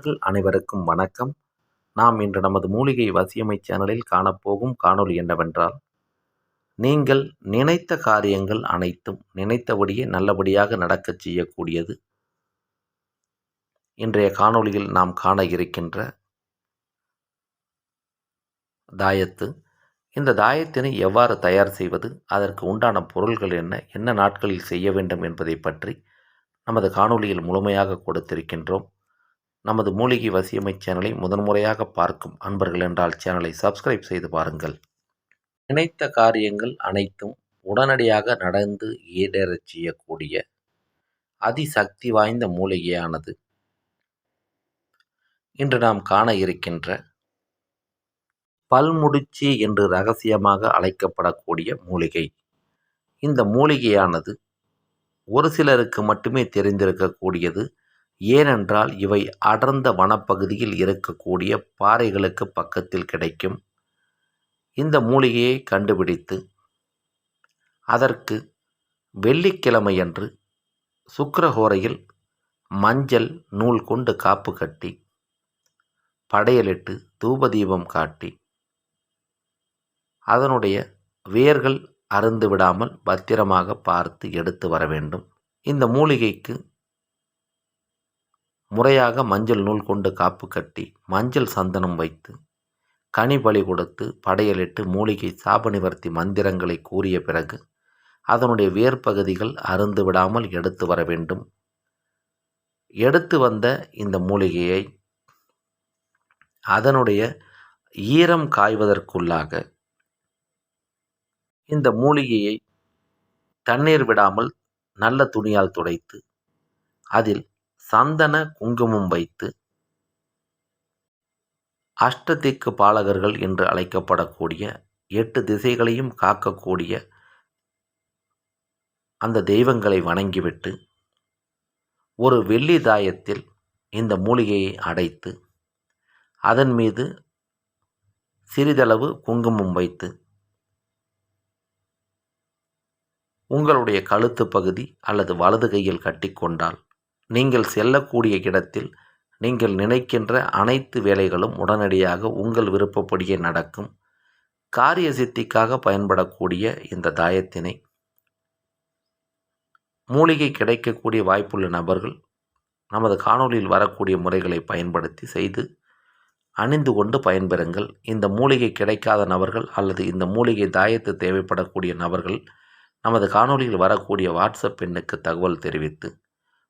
நண்பர்கள் அனைவருக்கும் வணக்கம். நாம் இன்று நமது மூலிகை வசியமை சேனலில் காணப்போகும் காணொளி என்னவென்றால் நீங்கள் நினைத்த காரியங்கள் அனைத்தும் நினைத்தபடியே நல்லபடியாக நடக்கச் செய்யக்கூடியது. இன்றைய காணொளியில் நாம் காண இருக்கின்ற தாயத்து. இந்த தாயத்தினை எவ்வாறு தயார் செய்வது அதற்கு உண்டான பொருள்கள் என்ன என்ன நாட்களில் செய்ய வேண்டும் என்பதை பற்றி நமது காணொளியில் முழுமையாக கொடுத்திருக்கின்றோம். நமது மூலிகை வசியமை சேனலை முதன்முறையாக பார்க்கும் அன்பர்கள் என்றால் சேனலை சப்ஸ்கிரைப் செய்து பாருங்கள். நினைத்த காரியங்கள் அனைத்தும் உடனடியாக நடந்து ஈடேறச் செய்யக்கூடிய அதிசக்தி வாய்ந்த மூலிகையானது. இன்று நாம் காண இருக்கின்ற பல்முடிச்சி என்று ரகசியமாக அழைக்கப்படக்கூடிய மூலிகை. இந்த மூலிகையானது ஒரு சிலருக்கு மட்டுமே தெரிந்திருக்கக்கூடியது. ஏனென்றால் இவை அடர்ந்த வனப்பகுதியில் இருக்கக்கூடிய பாறைகளுக்கு பக்கத்தில் கிடைக்கும். இந்த மூலிகையை கண்டுபிடித்து அதற்கு வெள்ளிக்கிழமையன்று சுக்கரஹோரையில் மஞ்சள் நூல் கொண்டு காப்பு கட்டி படையலிட்டு தூபதீபம் காட்டி அதனுடைய வேர்கள் அருந்து விடாமல் பத்திரமாக பார்த்து எடுத்து வர வேண்டும். இந்த மூலிகைக்கு முறையாக மஞ்சள் நூல் கொண்டு காப்பு கட்டி மஞ்சள் சந்தனம் வைத்து கனி பலி கொடுத்து படையலிட்டு மூலிகை சாப நிவர்த்தி மந்திரங்களை கூறிய பிறகு அதனுடைய வேர்ப்பகுதிகள் அருந்து விடாமல் எடுத்து வர வேண்டும். எடுத்து வந்த இந்த மூலிகையை அதனுடைய ஈரம் காய்வதற்குள்ளாக இந்த மூலிகையை தண்ணீர் விடாமல் நல்ல துணியால் துடைத்து அதில் சந்தன குங்குமம் வைத்து அஷ்டதிக்கு பாலகர்கள் என்று அழைக்கப்படக்கூடிய எட்டு திசைகளையும் காக்கக்கூடிய அந்த தெய்வங்களை வணங்கிவிட்டு ஒரு வெள்ளி தாயத்தில் இந்த மூலிகையை அடைத்து அதன் மீது சிறிதளவு குங்குமம் வைத்து உங்களுடைய கழுத்து பகுதி அல்லது வலது கையில் கட்டிக்கொண்டால் நீங்கள் செல்லக்கூடிய இடத்தில் நீங்கள் நினைக்கின்ற அனைத்து வேலைகளும் உடனடியாக உங்கள் விருப்பப்படியே நடக்கும். காரிய சித்திக்காக பயன்படக்கூடிய இந்த தாயத்தினை மூலிகை கிடைக்கக்கூடிய வாய்ப்புள்ள நபர்கள் நமது காணொலியில் வரக்கூடிய முறைகளை பயன்படுத்தி செய்து அணிந்து கொண்டு பயன்பெறுங்கள். இந்த மூலிகை கிடைக்காத நபர்கள் அல்லது இந்த மூலிகை தாயத்து தேவைப்படக்கூடிய நபர்கள் நமது காணொலியில் வரக்கூடிய வாட்ஸ்அப் எண்ணுக்கு தகவல் தெரிவித்து